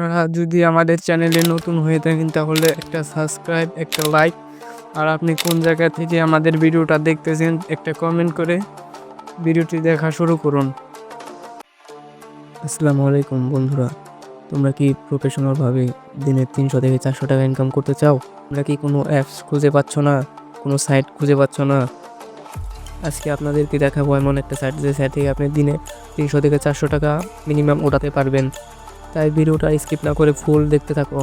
আপনারা যদি আমাদের চ্যানেলে নতুন হয়ে থাকেন, তাহলে একটা সাবস্ক্রাইব একটা লাইক আর আপনি কোন জায়গা থেকে আমাদের ভিডিওটা দেখতেছেন, একটা কমেন্ট করে ভিডিওটি দেখা শুরু করুন। আসসালামু আলাইকুম বন্ধুরা, তোমরা কি প্রফেশনালভাবে দিনে তিনশো থেকে চারশো টাকা ইনকাম করতে চাও? তোমরা কি কোনো অ্যাপস খুঁজে পাচ্ছ না? কোনো সাইট খুঁজে পাচ্ছ না? আজকে আপনাদেরকে দেখাবো এমন একটা সাইট যে সাইট থেকে আপনি দিনে তিনশো থেকে চারশো টাকা মিনিমাম ওঠাতে পারবেন। তাই ভিডিওটা স্কিপ না করে ফুল দেখতে থাকো।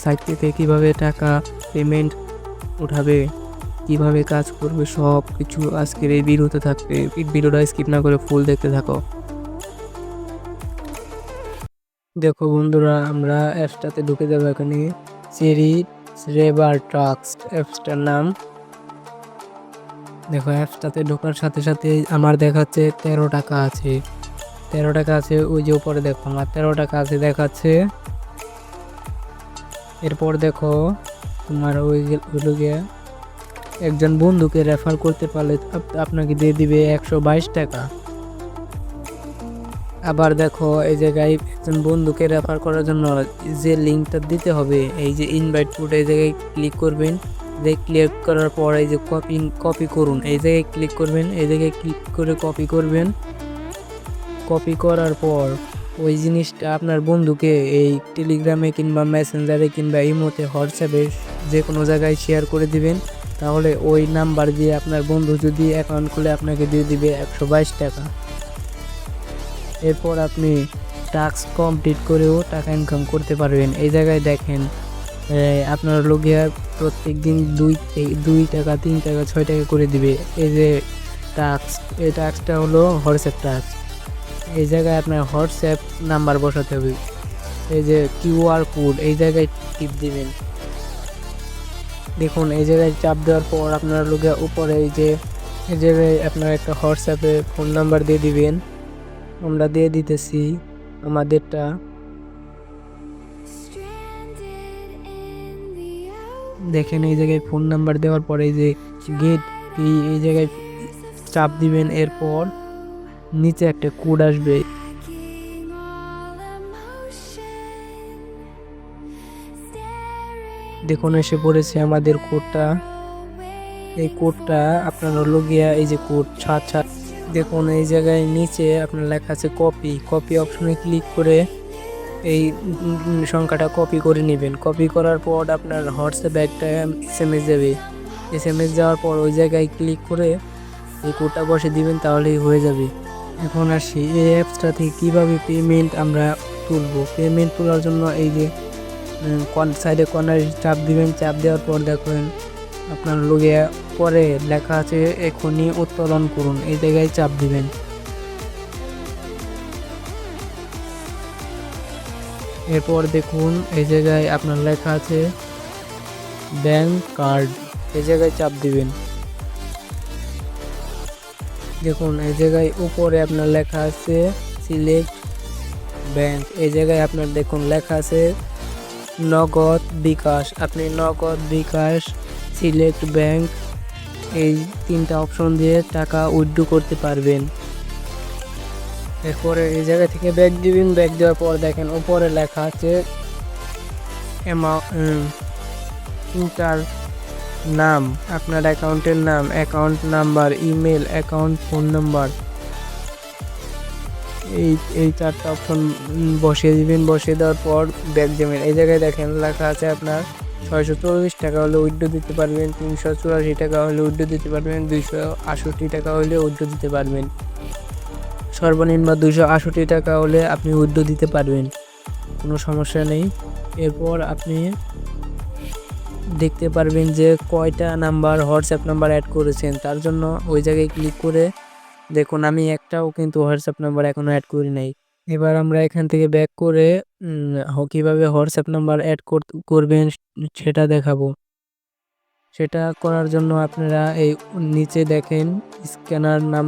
সাইট থেকে কীভাবে টাকা পেমেন্ট উঠাবে, কীভাবে কাজ করবে সব কিছু আজকের এই ভিডিওতে থাকবে। ভিডিওটা স্কিপ না করে ফুল দেখতে থাকো। দেখো বন্ধুরা, আমরা অ্যাপসটাতে ঢুকে যাব এখানে। চেরি রেবার ট্রাক্স অ্যাপসটার নাম। দেখো, অ্যাপসটাতে ঢোকার সাথে সাথে আমার দেখাচ্ছে তেরো টাকা আছে। তেরো টাকা আছে, ওই যে উপরে দেখো, আমার তেরো টাকা আছে দেখাচ্ছে। এরপর দেখো, তোমার ওই গিয়ে, একজন বন্ধুকে রেফার করতে পারলে আপ- আপনাকে দিয়ে দিবে একশো বাইশ টাকা। আবার দেখো, এই জায়গায় একজন বন্ধুকে রেফার করার জন্য যে লিঙ্কটা দিতে হবে, এই যে ইনভাইট কোড এই জায়গায় ক্লিক করবেন। যে ক্লিক করার পর এই যে কপি কপি করুন, এই জায়গায় ক্লিক করবেন, এই জায়গায় ক্লিক করে কপি করবেন। কপি করার পর ওই জিনিসটা আপনার বন্ধুকে এই টেলিগ্রামে কিংবা মেসেঞ্জারে কিংবা ইমোতে হোয়াটসঅ্যাপে যে কোনো জায়গায় শেয়ার করে দিবেন। তাহলে ওই নাম্বার দিয়ে আপনার বন্ধু যদি অ্যাকাউন্ট খুলে আপনাকে দিয়ে দিবে একশো বাইশ টাকা। এরপর আপনি টাস্ক কমপ্লিট করেও টাকা ইনকাম করতে পারবেন। এই জায়গায় দেখেন আপনার লোকিয়া প্রত্যেক দিন দুই দুই টাকা, তিন টাকা, ছয় টাকা করে দিবে। এই যে টাস্ক এই টাস্কটা হলো হোয়াটসঅ্যাপ টাস্ক এই জায়গায় আপনার হোয়াটসঅ্যাপ নাম্বার বসাতে হবে। এই যে কিউআর কোড, এই জায়গায় টিপ দিবেন। দেখুন, এই জায়গায় চাপ দেওয়ার পর আপনার লোকে উপরে এই যে, এই জায়গায় আপনার একটা হোয়াটসঅ্যাপে ফোন নাম্বার দিয়ে দিবেন। আমরা দিয়ে দিতেছি আমাদেরটা। দেখেন, এই জায়গায় ফোন নাম্বার দেওয়ার পরে এই যে গেট এই জায়গায় চাপ দিবেন এরপর। নিচে একটা কোড আসবে। দেখুন, এসে পড়েছে আমাদের কোডটা এই কোডটা আপনার হলো গিয়া এই যে কোড সাত সাত দেখুন, এই জায়গায় নিচে আপনার লেখা আছে কপি। কপি অপশনে ক্লিক করে এই সংখ্যাটা কপি করে নেবেন। কপি করার পর আপনার হোয়াটসঅ্যাপে একটা এস এম এস যাবে। এস এম এস যাওয়ার পর ওই জায়গায় ক্লিক করে এই কোডটা বসে দিবেন, তাহলেই হয়ে যাবে। এখন আসি এই অ্যাপসটা থেকে কীভাবে পেমেন্ট আমরা তুলবো? পেমেন্ট তোলার জন্য এই যে সাইডে কর্নারে চাপ দিবেন, চাপ দেওয়ার পর দেখবেন আপনার লোকে পরে লেখা আছে, এখনই উত্তোলন করুন। এই জায়গায় চাপ দিবেন। এরপর দেখুন, এই জায়গায় আপনার লেখা আছে ব্যাংক কার্ড এই জায়গায় চাপ দিবেন। দেখুন, এই জায়গায় উপরে আপনার লেখা আছে সিলেক্ট ব্যাংক। এই জায়গায় আপনার দেখুন লেখা আছে নগদ বিকাশ। আপনি নগদ বিকাশ সিলেক্ট ব্যাংক এই তিনটা অপশন দিয়ে টাকা উইথড্র করতে পারবেন। এরপরে এই জায়গা থেকে ব্যাগ দিবেন। ব্যাগ দেওয়ার পর দেখেন উপরে লেখা আছে ইন্টার নাম, আপনার অ্যাকাউন্টের নাম, account number, email, account phone number. এই এই চারটা অপশন বসিয়ে দিবেন, বসিয়ে দেওয়ার পর ব্যাগ দেবেন এই জায়গায় দেখেন লেখা আছে আপনার ছয়শো চল্লিশ টাকা হলে উইড্রো দিতে পারবেন তিনশো চুরাশি টাকা হলে উইড্রো দিতে পারবেন দুইশো আষট্টি টাকা হলে উইড্রো দিতে পারবেন। সর্বনিম্ন দুইশো আষট্টি টাকা হলে আপনি উইড্রো দিতে পারবেন। কোনো সমস্যা নেই। এরপর আপনি দেখতে পারবেন যে কয়টা নাম্বার হোয়াটসঅ্যাপ নাম্বার অ্যাড করেছেন। তার জন্য ওই জায়গায় ক্লিক করে দেখুন, আমি একটাও কিন্তু হোয়াটসঅ্যাপ নাম্বার এখনও অ্যাড করি নাই। এবার আমরা এখান থেকে ব্যাক করে কীভাবে হোয়াটসঅ্যাপ নাম্বার অ্যাড করবেন সেটা দেখাবো। সেটা করার জন্য আপনারা এই নিচে দেখেন স্ক্যানার নামে